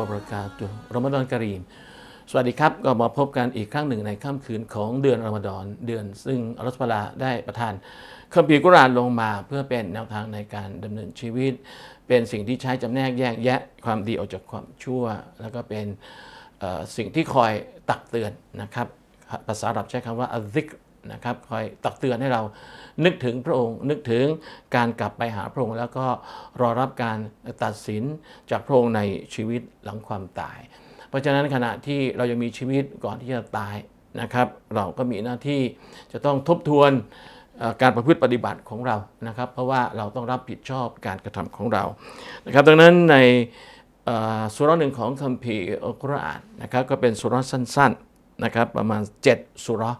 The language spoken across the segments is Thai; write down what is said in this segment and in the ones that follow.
วบราะกาตุรอมฎอนกรีม สวัสดีครับ ก็มาพบกันอีกครั้งหนึ่งในค่ำคืนของเดือนรอมฎอนเดือน ซึ่งอัลลอฮฺสุบฮานะฮูวะตะอาลาได้ประทานคัมภีร์กุรานลงมาเพื่อเป็นแนวทางในการดำเนินชีวิต เป็นสิ่งที่ใช้จำแนกแยกแยะความดีออกจากความชั่ว แล้วก็เป็นสิ่งที่คอยตักเตือนนะครับภาษาอาหรับใช้คำว่าอัลซิก นะครับคอยตักเตือนให้เรานึกถึงพระองค์ นึกถึงการกลับไปหาพระองค์ แล้วก็รอรับการตัดสินจากพระองค์ในชีวิตหลังความตาย เพราะฉะนั้นขณะที่เรายังมีชีวิตก่อนที่จะตายนะครับ เราก็มีหน้าที่จะต้องทบทวนการประพฤติปฏิบัติของเรานะครับ เพราะว่าเราต้องรับผิดชอบการกระทำของเรานะครับดังนั้นในสุราหนึ่งของคัมภีร์อัลกุรอานนะครับก็เป็นสุราสั้นๆนะครับประมาณ 7 สุรา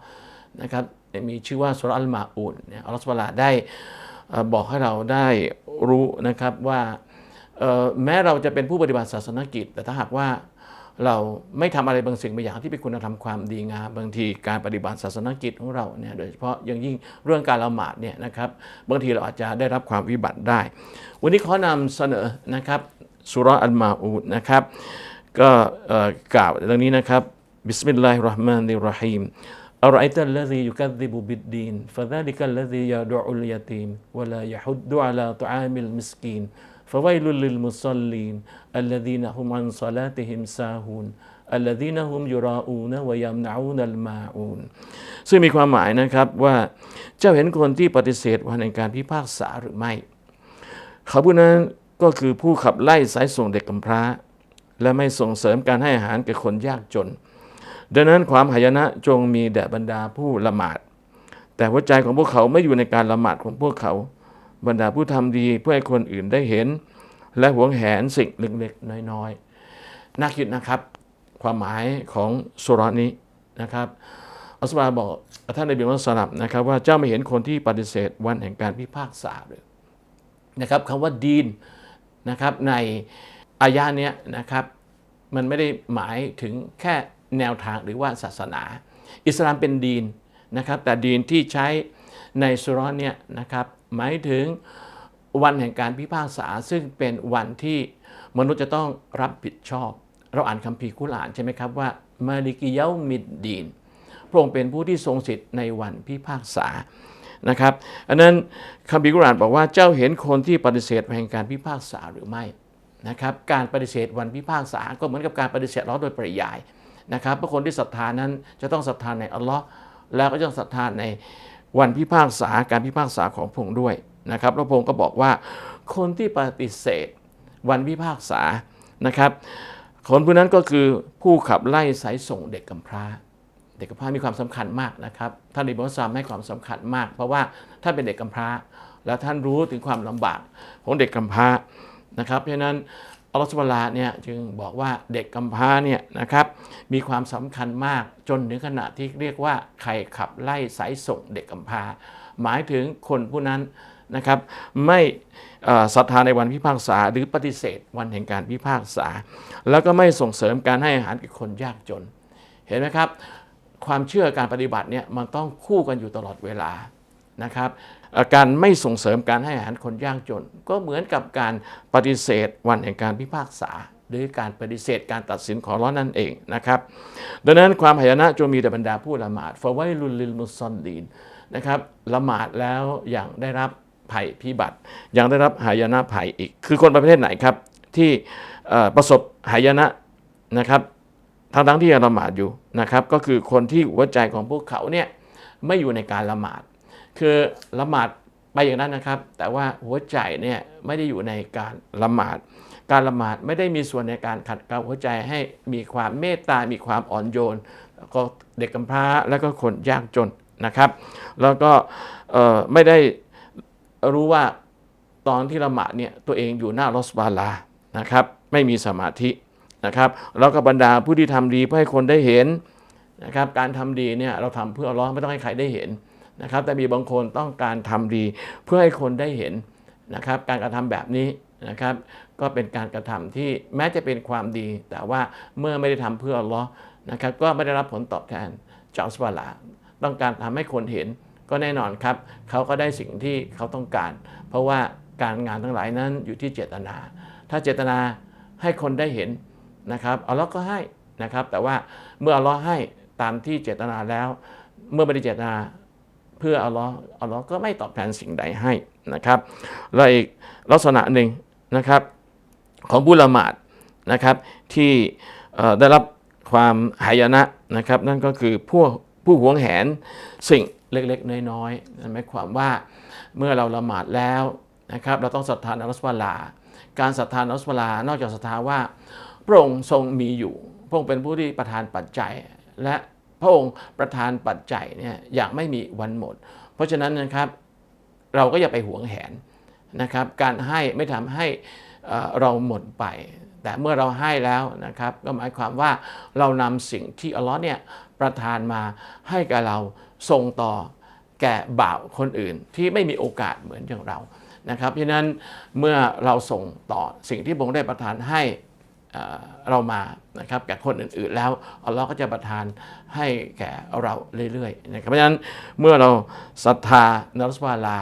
นะครับมีชื่อว่าสุรอัลมาอูนเนี่ยอัลลอฮฺสุบฮาฮูวะตะอาลาได้บอกให้เราได้รู้นะครับว่าแม้เราจะเป็นผู้ปฏิบัติศาสนกิจ แต่ถ้าหากว่าเราไม่ทำอะไรบางสิ่งบางอย่างที่เป็นคุณธรรมความดีงามบางทีการปฏิบัติศาสนกิจของเราเนี่ยโดยเฉพาะอย่างยิ่งเรื่องการละหมาดเนี่ยนะครับบางทีเราอาจจะได้รับความวิบัติได้ วันนี้ขอนำเสนอนะครับสุรอัลมาอูดนะครับก็กล่าวดังนี้นะครับบิสมิลลาฮิรราะห์มานิร เราะฮีม أرأيت الذي يكذب بالدين فذلك الذي يدع اليتيم ولا يحض على طعام المسكين فويل للمصلين الذين هم عن صلاتهم ساهون الذين هم يراءون ويمنعون الماعون ซึ่งมีความหมายนะครับว่าเจ้าเห็นคนที่ปฏิเสธวันในการพิพากษาหรือไม่ เขาผู้นั้นก็คือผู้ขับไล่สายส่งเด็กกำพร้า และไม่ส่งเสริมการให้อาหารแก่คนยากจน ดังนั้นความหายนะจงมีแด่บรรดาผู้ละหมาด แต่หัวใจของพวกเขาไม่อยู่ในการละหมาดของพวกเขา บรรดาผู้ทำดีเพื่อให้คนอื่นได้เห็น และหวงแหนสิ่งเล็กๆน้อยๆน่าคิดนะครับ ความหมายของสุรนี้นะครับอัลลอฮฺบอกท่านในบิมุสลับนะครับว่าเจ้าไม่เห็นคนที่ปฏิเสธวันแห่งการพิพากษาเลยนะครับคำว่าดีนนะครับในอายะเนี้ยนะครับมันไม่ได้หมายถึงแค่ แนวทางหรือว่าศาสนา อิสลามเป็นดีนนะครับแต่ดีนที่ใช้ในสุราะห์เนี่ยนะครับหมายถึงวันแห่งการพิพากษาซึ่งเป็นวันที่มนุษย์จะต้องรับผิดชอบ เราอ่านคัมภีร์กุรอานใช่ไหมครับว่ามาลิกิเยามิดดีนพระองค์เป็นผู้ที่ทรงสิทธิ์ในวันพิพากษานะครับอันนั้นคัมภีร์กุรอานบอกว่าเจ้าเห็นคนที่ปฏิเสธแห่งการพิพากษาหรือไม่นะครับการปฏิเสธวันพิพากษาก็เหมือนกับการปฏิเสธลเลอโดยปริยาย นะครับเพราะคนที่ศรัทธานั้นจะต้องศรัทธาในอัลลอฮ์แล้วก็จะต้องศรัทธาในวันพิพากษาการพิพากษาของพระองค์ด้วยนะครับแล้วพระองค์ก็บอกว่า คนที่ปฏิเสธวันพิพากษานะครับคนผู้นั้นก็คือผู้ขับไล่สายส่งเด็กกำพร้า เด็กกำพร้ามีความสำคัญมากนะครับท่านอิบนุสลามให้ความสำคัญมาก เพราะว่าท่านเป็นเด็กกำพร้า แล้วท่านรู้ถึงความลำบากของเด็กกำพร้านะครับเพราะนั้น อัลลอฮฺสุบฮานะฮูวลาเนี่ยจึงบอกว่าเด็กกำพร้าเนี่ยนะครับมีความสำคัญมากจนถึงขณะที่เรียกว่าใครขับไล่สายส่งเด็กกำพร้า หมายถึงคนผู้นั้นนะครับไม่ศรัทธาในวันพิพากษา หรือปฏิเสธวันแห่งการพิพากษา แล้วก็ไม่ส่งเสริมการให้อาหารแก่คนยากจน เห็นไหมครับ ความเชื่อการปฏิบัติเนี่ยมันต้องคู่กันอยู่ตลอดเวลานะครับ การไม่ส่งเสริมการให้อาหารคนยากจน ก็เหมือนกับการปฏิเสธวันแห่งการพิพากษา หรือการปฏิเสธการตัดสินของร้อนนั่นเองนะครับ ดังนั้นความหายนะจงมีแต่บรรดาผู้ละหมาดฟาไวลุลลิลมุซอนดีนนะครับละหมาดแล้วอย่างได้รับภัยพิบัติ ยังได้รับหายนะภัยอีก คือคนประเภทไหนครับที่ประสบหายนะนะครับทั้งทั้งที่ยังละหมาดอยู่นะครับ ก็คือคนที่หัวใจของพวกเขาเนี่ยไม่อยู่ในการละหมาด คือละหมาดไปอย่างนั้นนะครับ แต่ว่าหัวใจเนี่ยไม่ได้อยู่ในการละหมาด การละหมาดไม่ได้มีส่วนในการขัดเกลาหัวใจให้มีความเมตตา มีความอ่อนโยนก็เด็กกำพร้าแล้วก็คนยากจนนะครับ แล้วก็ไม่ได้รู้ว่าตอนที่ละหมาดเนี่ยตัวเองอยู่หน้ารอสบาลานะครับ ไม่มีสมาธินะครับ แล้วก็บรรดาผู้ที่ทำดีเพื่อให้คนได้เห็นนะครับ การทำดีเนี่ยเราทำเพื่ออัลเลอฮ์ไม่ต้องให้ใครได้เห็น นะครับ แต่มีบางคนต้องการทำดีเพื่อให้คนได้เห็นนะครับ การกระทำแบบนี้นะครับ ก็เป็นการกระทำที่แม้จะเป็นความดี แต่ว่าเมื่อไม่ได้ทำเพื่ออัลเลอฮ์นะครับ ก็ไม่ได้รับผลตอบแทนจากสุบฮานะฮูวะตะอาลาต้องการทำให้คนเห็นก็แน่นอนครับ เขาก็ได้สิ่งที่เขาต้องการ เพราะว่าการงานทั้งหลายนั้นอยู่ที่เจตนา ถ้าเจตนาให้คนได้เห็นนะครับอัลลอฮ์ก็ให้นะครับ แต่ว่าเมื่ออัลลอฮ์ให้ตามที่เจตนาแล้ว เมื่อไม่ได้เจตนา เพื่ออัลลอฮ์อัลลอฮ์ก็ไม่ตอบแทนสิ่งใดให้นะครับ และอีกลักษณะหนึ่งนะครับของผู้ละหมาดนะครับที่ได้รับความหายนะนะครับ นั่นก็คือผู้ผู้หวงแหนสิ่งเล็กๆ น้อยๆนั่นหมายความว่าเมื่อเราละหมาดแล้วนะครับ เราต้องศรัทธาในอัลลอฮ์ซุบฮานะฮูวาลา การศรัทธาในอัลลอฮ์ซุบฮานะฮูวะตะอาลานอกจากศรัทธาว่าพระองค์ทรงมีอยู่พระองค์เป็นผู้ที่ประทานปัจจัย และ พระองค์ประทานปัจจัยเนี่ยอย่างไม่มีวันหมด เพราะฉะนั้นนะครับเราก็อย่าไปหวงแหนนะครับ การให้ไม่ทำให้เราหมดไป แต่เมื่อเราให้แล้วนะครับ ก็หมายความว่าเรานำสิ่งที่อัลลอฮ์เนี่ยประทานมาให้กับเราส่งต่อแก่บ่าวคนอื่นที่ไม่มีโอกาสเหมือนอย่างเรานะครับเพราะฉะนั้นเมื่อเราส่งต่อสิ่งที่พระองค์ได้ประทานให้ เรามานะครับแก่คนอื่นๆ แล้วอัลลอฮ์ก็จะประทานให้แก่เราเรื่อยๆนะครับเพราะฉะนั้นเมื่อเราศรัทธานอัลลอฮ์ซุบฮานะฮูวาลา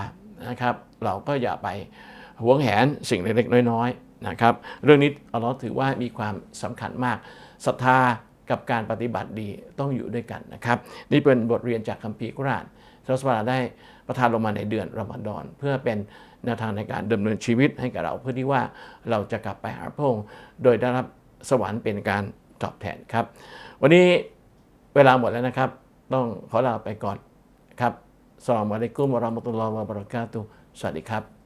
นะครับ เราก็อย่าไปหวงแหนสิ่งเล็กๆน้อยๆนะครับ เรื่องนี้อัลลอฮ์ถือว่ามีความสำคัญมากศรัทธากับการปฏิบัติดีต้องอยู่ด้วยกันนะครับ นี่เป็นบทเรียนจากคัมภีร์กุรอาน ที่อัลลอฮ์ซุบานะฮูวะตะอาลได้ประทานลงมาในเดือนรอมฎอน เพื่อเป็นแนวทางในการดำเนินชีวิตให้กับเรา เพื่อที่ว่าเราจะกลับไปหาพระองค์โดยได้รับสวรรค์เป็นการตอบแทนครับ วันนี้เวลาหมดแล้วนะครับ ต้องขอลาไปก่อนครับสลามอะลัยกุมวะราะมะตุลลอฮ์วะบะเราะกาตุสวัสดีครับ